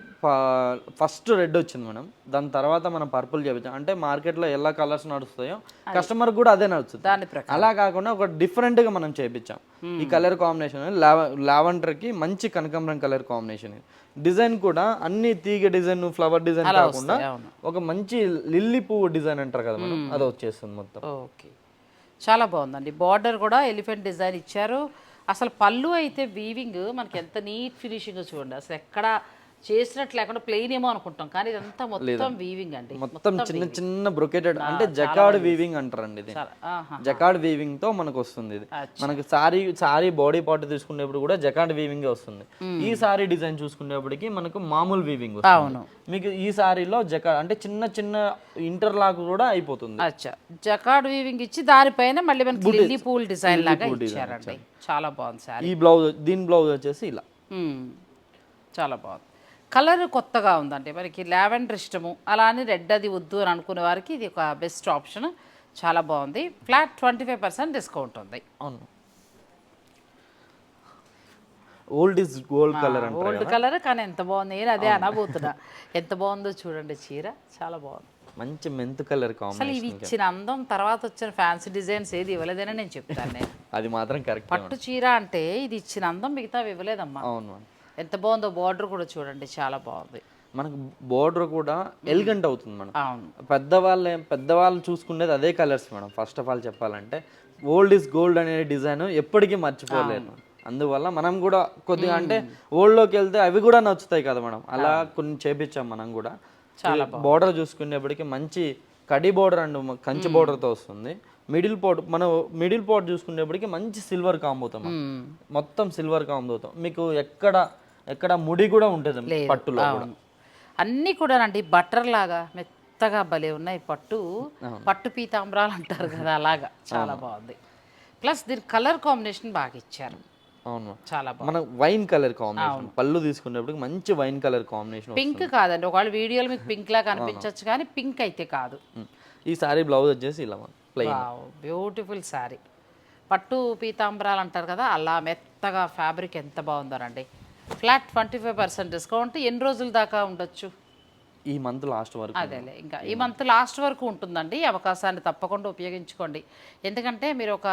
Speaker 2: ఫస్ట్ రెడ్ వచ్చింది మేడం. దాని తర్వాత మనం పర్పుల్ చేపించాం. అంటే మార్కెట్లో ఎలా కలర్స్ నడుస్తాయో కస్టమర్ కూడా అదే నడుస్తుంది. అలా కాకుండా ఒక డిఫరెంట్గా మనం చేపించాం. ఈ కలర్ కాంబినేషన్ లావెండర్కి మంచి కనకాంబరం కలర్ కాంబినేషన్ డిజైన్ కూడా అన్ని తీగ డిజైన్ ఫ్లవర్ డిజైన్ కాకుండా. ఒక మంచి లిల్లీ పువ్వు డిజైన్ అంటారు కదా మేడం. అది వచ్చేస్తుంది మొత్తం.
Speaker 1: ఓకే. చాలా బాగుందండి. బార్డర్ కూడా ఎలిఫెంట్ డిజైన్ ఇచ్చారు. అసలు పళ్ళు అయితే వీవింగ్ మనకి ఎంత నీట్ ఫినిషింగ్ చూడండి. అసలు ఎక్కడ చేసినట్టు లేకుండా ప్లెయిన్ ఏమో అనుకుంటాం. కానీ ఇదంతా మొత్తం వీవింగ్ అండి.
Speaker 2: మొత్తం చిన్న చిన్న బ్రొకేటెడ్ అంటే జకాడ్ వీవింగ్ అంటారండి ఇది. జకాడ్ వీవింగ్తో మనకు వస్తుంది ఇది. మనకి సారీ సారీ బాడీ పార్ట్ తీసుకునేప్పుడు కూడా జకాడ్ వీవింగ్ వస్తుంది. ఈ సారీ డిజైన్ చూసుకునేప్పటికి మనకు మామూలు వీవింగ్
Speaker 1: అవును.
Speaker 2: మీకు ఈ సారీలో జకాడ్ అంటే చిన్న చిన్న ఇంటర్లాక్ కూడా అయిపోతుంది.
Speaker 1: అచ్చా. జకాడ్ వీవింగ్ ఇచ్చి దానిపైన మళ్ళీ మనకి లిల్లీ పూల్ డిజైన్ లాగా ఇచ్చారండి. చాలా బాగుంది సారీ
Speaker 2: ఈ బ్లౌజ్ దీని బ్లౌజ్ వచ్చేసి ఇలా.
Speaker 1: చాలా బాగుంది. కలర్ కొత్తగా ఉందండి. మనకి లావెండర్ ఇష్టము. అలా అని రెడ్ అది వద్దు అని అనుకునే వారికి ఇది ఒక బెస్ట్ ఆప్షన్. చాలా బాగుంది. Flat twenty five percent discount ఉంది.
Speaker 2: అవును. Old is gold colour
Speaker 1: old colour కానీ ఎంత బాగుంది? నేను అదే అనబోతున్నా. ఎంత బాగుందో చూడండి చీర. చాలా బాగుంది.
Speaker 2: మంచి మెంత్ కలర్
Speaker 1: అసలు ఇవి ఇచ్చిన అందం తర్వాత వచ్చిన ఫ్యాన్సీ డిజైన్స్ ఏది ఇవ్వలేదని నేను చెప్తాను నేను.
Speaker 2: అది మాత్రం కరెక్ట్
Speaker 1: పట్టు చీర అంటే ఇది ఇచ్చిన అందం మిగతా ఇవ్వలేదమ్మా.
Speaker 2: అవును.
Speaker 1: ఎంత బాగుందో బార్డర్ కూడా చూడండి చాలా బాగుంది.
Speaker 2: మనకు బోర్డర్ కూడా ఎలిగెంట్ అవుతుంది మేడం.
Speaker 1: అవును.
Speaker 2: పెద్దవాళ్ళు పెద్దవాళ్ళు చూసుకునేది అదే colours madam. First of all చెప్పాలంటే ఓల్డ్ ఇస్ గోల్డ్ అనే డిజైన్ ఎప్పటికీ మర్చిపోలేరు అందువల్ల మనం కూడా కొద్దిగా అంటే ఓల్డ్లోకి వెళ్తే అవి కూడా నచ్చుతాయి కదా మేడం. అలా కొన్ని చేపించాం మనం కూడా. బోర్డర్ చూసుకునేప్పటికి మంచి కడి బోర్డర్ అండ్ కంచి బోర్డర్తో వస్తుంది. మిడిల్ పోర్ట్ మనం మిడిల్ పోర్ట్ చూసుకునేప్పటికి మంచి సిల్వర్ కాంబోతాం మొత్తం సిల్వర్ కాంబోతాం మీకు ఎక్కడ ఎక్కడ ముడి కూడా ఉంటుంది పట్టులో
Speaker 1: అన్నీ కూడా అండి బటర్ లాగా మెత్తగా భలే ఉన్నాయి పట్టు. పట్టు పీతాంబరాలు అంటారు కదా అలాగా. చాలా బాగుంది. ప్లస్ దీని కలర్ కాంబినేషన్ బాగా ఇచ్చారు.
Speaker 2: అవును.
Speaker 1: చాలా బాగుంది.
Speaker 2: మన వైన్ కలర్ కాంబినేషన్. పళ్ళు తీసుకునేప్పుడు మంచి వైన్ కలర్ కాంబినేషన్
Speaker 1: పింక్ కాదండి ఒకవేళ వీడియోలో మీకు పింక్ లాగా కనిపించవచ్చు కానీ పింక్ అయితే కాదు.
Speaker 2: ఈ సారీ బ్లౌజ్ వచ్చేసి ఇలా ప్లెయిన్
Speaker 1: బ్యూటిఫుల్ శారీ పట్టు పీతాంబరాలు అంటారు కదా అలా మెత్తగా ఫ్యాబ్రిక్ ఎంత బాగుందోనండి flat twenty five percent discount. ఎన్ని రోజుల దాకా ఉండొచ్చు?
Speaker 2: ఈ మంత్ లాస్ట్ వరకు.
Speaker 1: అదేలే ఇంకా ఈ మంత్ లాస్ట్ వరకు ఉంటుందండి. ఈ అవకాశాన్ని తప్పకుండా ఉపయోగించుకోండి. ఎందుకంటే మీరు ఒక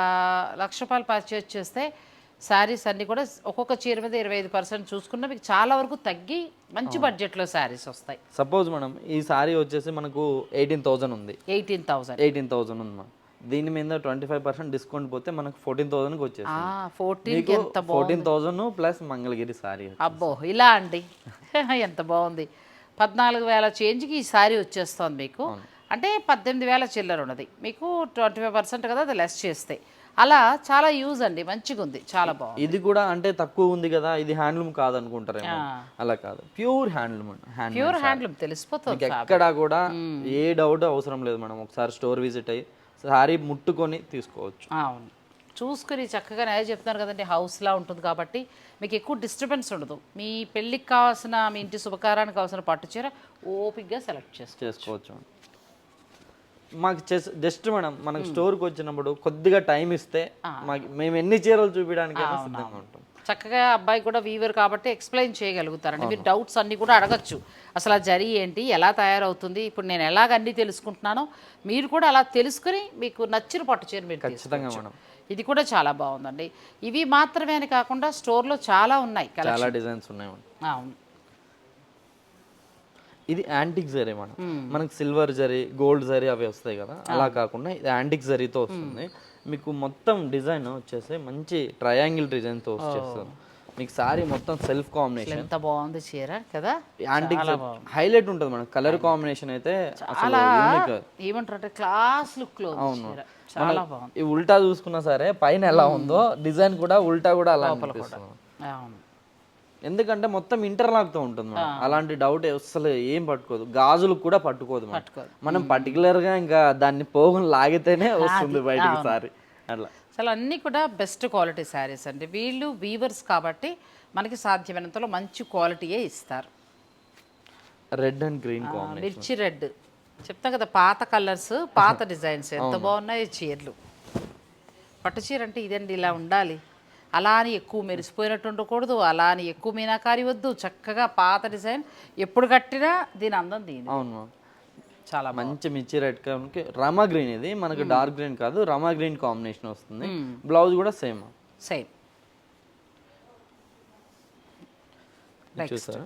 Speaker 1: లక్ష రూపాయలు పర్చేజ్ చేస్తే శారీస్ అన్నీ కూడా ఒక్కొక్క చీర మీద ఇరవై ఐదు పర్సెంట్ చూసుకున్న మీకు చాలా వరకు తగ్గి మంచి బడ్జెట్లో శారీస్ వస్తాయి.
Speaker 2: సపోజ్ మనం ఈ సారీ వచ్చేసి మనకు ఎయిటీన్ థౌజండ్ ఉంది.
Speaker 1: ఎయిటీన్ థౌజండ్
Speaker 2: ఎయిటీన్ థౌజండ్ ఉంది మనం దీని మీద ట్వంటీ ఫైవ్ పర్సెంట్ డిస్కౌంట్ పోతే మనకు ఫోర్టీన్ థౌసండ్కి వచ్చేసి fourteen thousand plus Mangalagiri sari
Speaker 1: అబ్బో ఇలా అండి. ఎంత బాగుంది. పద్నాలుగు వేల చేంజ్కి ఈ సారీ వచ్చేస్తుంది మీకు. అంటే పద్దెనిమిది వేల చిల్లర ఉన్నది. మీకు ట్వంటీ ఫైవ్ పర్సెంట్ కదా అది లెస్ చేస్తే. అలా చాలా యూజ్ అండి. మంచిగా ఉంది చాలా బాగుంది.
Speaker 2: ఇది కూడా అంటే తక్కువ ఉంది కదా ఇది హ్యాండ్లూమ్ కాదనుకుంటారేమో. అలా కాదు. Pure handloom hand
Speaker 1: pure handloom తెలిసిపోతుంది
Speaker 2: ఎక్కడా కూడా ఏ డౌట్ అవసరం లేదు మనం ఒకసారి స్టోర్ విజిట్ అయ్యి సారీ ముట్టుకొని తీసుకోవచ్చు.
Speaker 1: అవును. చూసుకుని చక్కగా నేను చెప్తున్నారు కదండి హౌస్లా ఉంటుంది కాబట్టి మీకు ఎక్కువ డిస్టర్బెన్స్ ఉండదు. మీ పెళ్ళికి కావాల్సిన మీ ఇంటి శుభకారానికి కావాల్సిన పట్టు చీర ఓపిక్గా సెలెక్ట్ చేసుకో
Speaker 2: చేసుకోవచ్చు. మాకు జస్ట్ మేడం మనకు స్టోర్కి వచ్చినప్పుడు కొద్దిగా టైం ఇస్తే మాకు మేము ఎన్ని చీరలు చూపించడానికైనా సిద్ధంగా ఉంటాం.
Speaker 1: చక్కగా అబ్బాయి కూడా వీవర్ కాబట్టి ఎక్స్ప్లెయిన్ చేయగలుగుతారండి. మీరు డౌట్స్ అన్నీ కూడా అడగచ్చు. అసలు ఆ జరి ఏంటి ఎలా తయారవుతుంది ఇప్పుడు నేను ఎలాగ అన్నీ తెలుసుకుంటున్నానో మీరు కూడా అలా తెలుసుకుని మీకు నచ్చిన పట్టు చీర మీరు
Speaker 2: ఖచ్చితంగా
Speaker 1: ఇది కూడా చాలా బాగుందండి. ఇవి మాత్రమే అని కాకుండా స్టోర్లో చాలా ఉన్నాయి
Speaker 2: చాలా డిజైన్స్ ఉన్నాయి
Speaker 1: అవును.
Speaker 2: ఇది యాంటిక్ జరీ మనం మనకి సిల్వర్ జరీ గోల్డ్ జరీ అవి వస్తాయి కదా. అలా కాకుండా ఇది యాంటిక్ జరీతో వస్తుంది. మీకు మొత్తం డిజైన్ వచ్చేసి మంచి ట్రయాంగిల్ డిజైన్తో వచ్చేస్తుంది మీకు సారీ మొత్తం సెల్ఫ్ కాంబినేషన్
Speaker 1: ఎంత బాగుంది చీర కదా?
Speaker 2: యాంటిక్ హైలైట్ ఉంటుంది మనం కలర్ కాంబినేషన్ అయితే యూనిక్
Speaker 1: ఏమంటారు క్లాస్ లుక్లో చీర. చాలా బాగుంది.
Speaker 2: ఈ ఉల్టా చూసుకున్నా సరే పైన ఎలా ఉందో డిజైన్ కూడా ఉల్టా కూడా అలా
Speaker 1: అవును.
Speaker 2: ఎందుకంటే మొత్తం ఇంటర్లాక్తో ఉంటుంది మేడం అలాంటి డౌట్ అసలు ఏం పట్టుకోదు. గాజులు కూడా పట్టుకోదు. మనం పర్టికులర్గా ఇంకా దాన్ని పోగుని లాగితేనే వస్తుంది బయటికి సారీ. అట్లా.
Speaker 1: అసలు అన్నీ కూడా బెస్ట్ క్వాలిటీ శారీస్ అండి. వీళ్ళు వీవర్స్ కాబట్టి మనకి సాధ్యమైనంతలో మంచి క్వాలిటీయే ఇస్తారు.
Speaker 2: రెడ్ అండ్ గ్రీన్
Speaker 1: మిర్చి రెడ్. చెప్తా కదా పాత కలర్స్ పాత డిజైన్స్ ఎంత బాగున్నాయి చీరలు. పట్టు చీర అంటే ఇదండి ఇలా ఉండాలి. అలా అని ఎక్కువ మెరిసిపోయినట్టు ఉండకూడదు అలా అని ఎక్కువ మీనాకారి వద్దు. చక్కగా పాత డిజైన్ ఎప్పుడు కట్టినా దీని అందం దీని
Speaker 2: అవును.
Speaker 1: చాలా
Speaker 2: మంచి మిర్చి రెడ్ కలర్ రమా గ్రీన్ ఇది. మనకు డార్క్ గ్రీన్ కాదు రమా గ్రీన్ కాంబినేషన్ వస్తుంది. బ్లౌజ్ కూడా సేమ్
Speaker 1: సేమ్
Speaker 2: చూసారా?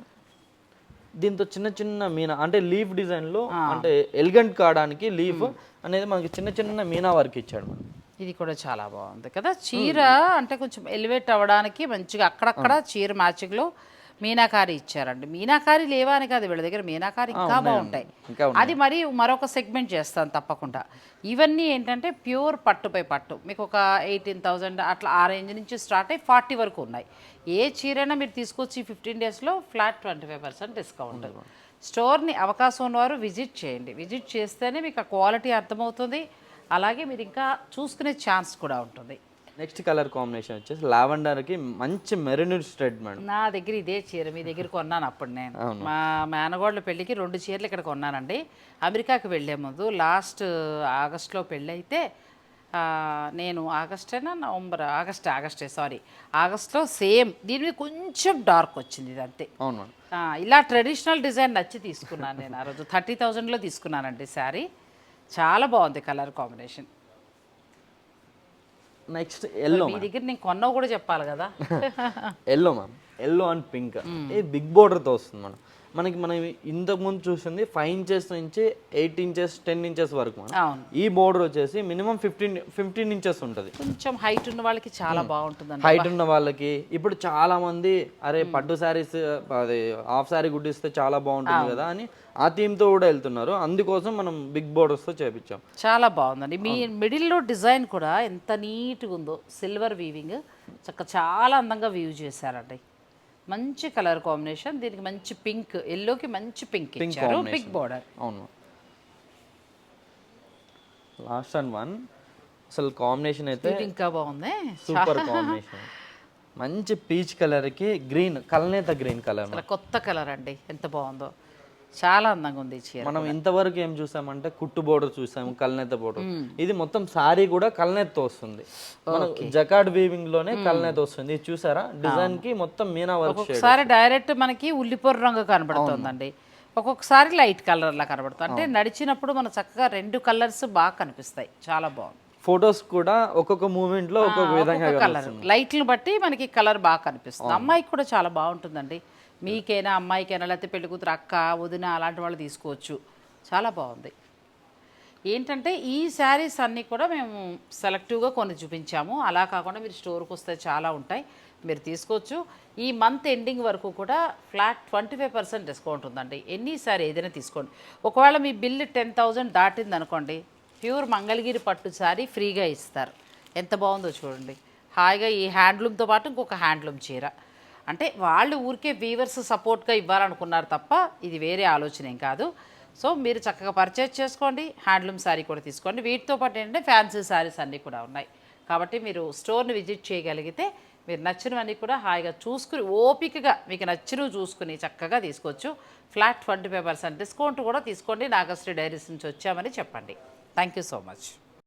Speaker 2: దీంతో చిన్న చిన్న మీనా అంటే లీఫ్ డిజైన్లో అంటే ఎలిగెంట్ కావడానికి లీఫ్ అనేది మనకి చిన్న చిన్న మీనా వర్క్ ఇచ్చాడు మనం
Speaker 1: ఇది కూడా చాలా బాగుంది కదా. చీర అంటే కొంచెం ఎలివేట్ అవ్వడానికి మంచిగా అక్కడక్కడ చీర మ్యాచింగ్లో మీనాకారి ఇచ్చారండి. మీనాకారి లేవా అని కాదు వీళ్ళ దగ్గర మీనాకారి ఇంకా బాగుంటాయి. అది మరి మరొక సెగ్మెంట్ చేస్తాను తప్పకుండా. ఇవన్నీ ఏంటంటే ప్యూర్ పట్టుపై పట్టు. మీకు ఒక ఎయిటీన్ థౌజండ్ అట్లా ఆ రేంజ్ నుంచి స్టార్ట్ అయ్యి ఫార్టీ వరకు ఉన్నాయి. ఏ చీరైనా మీరు తీసుకొచ్చి ఫిఫ్టీన్ డేస్లో flat twenty five percent discount. స్టోర్ని అవకాశం ఉన్నవారు విజిట్ చేయండి. విజిట్ చేస్తేనే మీకు ఆ క్వాలిటీ అర్థమవుతుంది. అలాగే మీరు ఇంకా చూసుకునే ఛాన్స్ కూడా ఉంటుంది.
Speaker 2: నెక్స్ట్ కలర్ కాంబినేషన్ వచ్చేసి లావెండర్కి మంచి మెరూన్ స్ట్రెడ్ మేడం.
Speaker 1: నా దగ్గర ఇదే చీర మీ దగ్గర కొన్నాను అప్పుడు నేను. మా మేనగోళ్ళ పెళ్ళికి రెండు చీరలు ఇక్కడ కొన్నానండి. అమెరికాకి వెళ్ళే ముందు లాస్ట్ ఆగస్ట్లో పెళ్ళి అయితే నేను ఆగస్టేనా నవంబర్ ఆగస్ట్ ఆగస్టే సారీ ఆగస్ట్లో సేమ్. దీని మీద కొంచెం డార్క్ వచ్చింది ఇది అంతే.
Speaker 2: అవును
Speaker 1: ఇలా ట్రెడిషనల్ డిజైన్ నచ్చి తీసుకున్నాను నేను ఆ రోజు. థర్టీ థౌజండ్లో తీసుకున్నానండి శారీ. చాలా బాగుంది కలర్ కాంబినేషన్.
Speaker 2: నెక్స్ట్ ఎల్లో
Speaker 1: మీ దగ్గర నేను కొన్నవి కూడా చెప్పాలి కదా.
Speaker 2: Yellow ma'am. Yellow and pink. ఇది బిగ్ బోర్డర్తో వస్తుంది మనం మనకి మనం ఇంతకు ముందు చూసింది ఫైవ్ ఇంచెస్ నుంచి ఎయిట్ ఇంచెస్ టెన్ ఇంచెస్ వరకు మనం ఈ బోర్డర్ వచ్చేసి మినిమం ఫిఫ్టీన్ ఫిఫ్టీన్ ఇంచెస్ ఉంటుంది.
Speaker 1: కొంచెం హైట్ ఉన్న వాళ్ళకి చాలా బాగుంటుందండి.
Speaker 2: హైట్ ఉన్న వాళ్ళకి ఇప్పుడు చాలా మంది అరే పట్టు శారీస్ అది హాఫ్ శారీ గుడ్డిస్తే చాలా బాగుంటుంది కదా అని ఆ థీమ్తో కూడా వెళ్తున్నారు. అందుకోసం మనం బిగ్ బోర్డర్స్తో చేపించాం.
Speaker 1: చాలా బాగుందండి. మీ మిడిల్లో డిజైన్ కూడా ఎంత నీట్గా ఉందో సిల్వర్ వీవింగ్ చక్క చాలా అందంగా వీవ్ చేశారండి. మంచి కలర్ కాంబినేషన్ దీనికి మంచి పింక్ ఎల్లోకి మంచి పింక్ ఇచ్చారు. పింక్ బార్డర్
Speaker 2: అవును. లాస్ట్ అండ్ వన్ అసలు కాంబినేషన్ అయితే
Speaker 1: ఇంకా బాగుంది.
Speaker 2: సూపర్ కాంబినేషన్ మంచి పీచ్ కలర్కి గ్రీన్ కలనేత గ్రీన్ కలర్
Speaker 1: కొత్త కలర్ అండి. ఎంత బాగుందో. చాలా అందంగా ఉంది చీర
Speaker 2: మనం ఇంతవరకు ఏం చూసామంటే కుట్టు బోర్డర్ చూసాము కల్నేత బోర్డర్. ఇది మొత్తం సారీ కూడా కల్నేతతో వస్తుంది. జకాడ్ వీవింగ్లోనే కల్నేత వస్తుంది. ఇది చూసారా? డిజైన్కి మొత్తం మీనా వర్క్
Speaker 1: ఒక్కొక్కసారి డైరెక్ట్ మనకి ఉల్లిపొర రంగు కనబడుతుందండి. ఒక్కొక్కసారి లైట్ కలర్లా కనబడుతుంది. అంటే నడిచినప్పుడు మన చక్కగా రెండు కలర్స్ బాగా కనిపిస్తాయి. చాలా బాగుంది.
Speaker 2: ఫొటోస్ కూడా ఒక్కొక్క మూమెంట్లో ఒక్కొక్క విధంగా
Speaker 1: కలర్. లైట్లు బట్టి మనకి కలర్ బాగా కనిపిస్తుంది. అమ్మాయికి కూడా చాలా బాగుంటుందండి. మీకైనా అమ్మాయికైనా లేకపోతే పెళ్ళి కూతురు అక్క వదిన అలాంటి వాళ్ళు తీసుకోవచ్చు. చాలా బాగుంది. ఏంటంటే ఈ శారీస్ అన్నీ కూడా మేము సెలెక్టివ్గా కొన్ని చూపించాము. అలా కాకుండా మీరు స్టోర్కి వస్తే చాలా ఉంటాయి. మీరు తీసుకోవచ్చు. ఈ మంత్ ఎండింగ్ వరకు కూడా flat twenty five percent discount ఉందండి. ఎన్ని సారీ ఏదైనా తీసుకోండి. ఒకవేళ మీ బిల్లు టెన్ థౌజండ్ దాటింది అనుకోండి ప్యూర్ మంగళగిరి పట్టు శారీ ఫ్రీగా ఇస్తారు. ఎంత బాగుందో చూడండి. హాయిగా ఈ హ్యాండ్లూమ్తో పాటు ఇంకొక హ్యాండ్లూమ్ చీర. అంటే వాళ్ళు ఊరికే వీవర్స్ సపోర్ట్గా ఇవ్వాలనుకున్నారు తప్ప ఇది వేరే ఆలోచన ఏం కాదు. సో మీరు చక్కగా పర్చేజ్ చేసుకోండి హ్యాండ్లూమ్ శారీ కూడా తీసుకోండి. వీటితో పాటు ఏంటంటే ఫ్యాన్సీ శారీస్ అన్నీ కూడా ఉన్నాయి. కాబట్టి మీరు స్టోర్ని విజిట్ చేయగలిగితే మీరు నచ్చినవన్నీ కూడా హాయిగా చూసుకుని ఓపికగా మీకు నచ్చినవి చూసుకుని చక్కగా తీసుకోవచ్చు. Flat twenty five percent discount కూడా తీసుకోండి. నాగశ్రీ డైరీస్ నుంచి వచ్చామని చెప్పండి. Thank you so much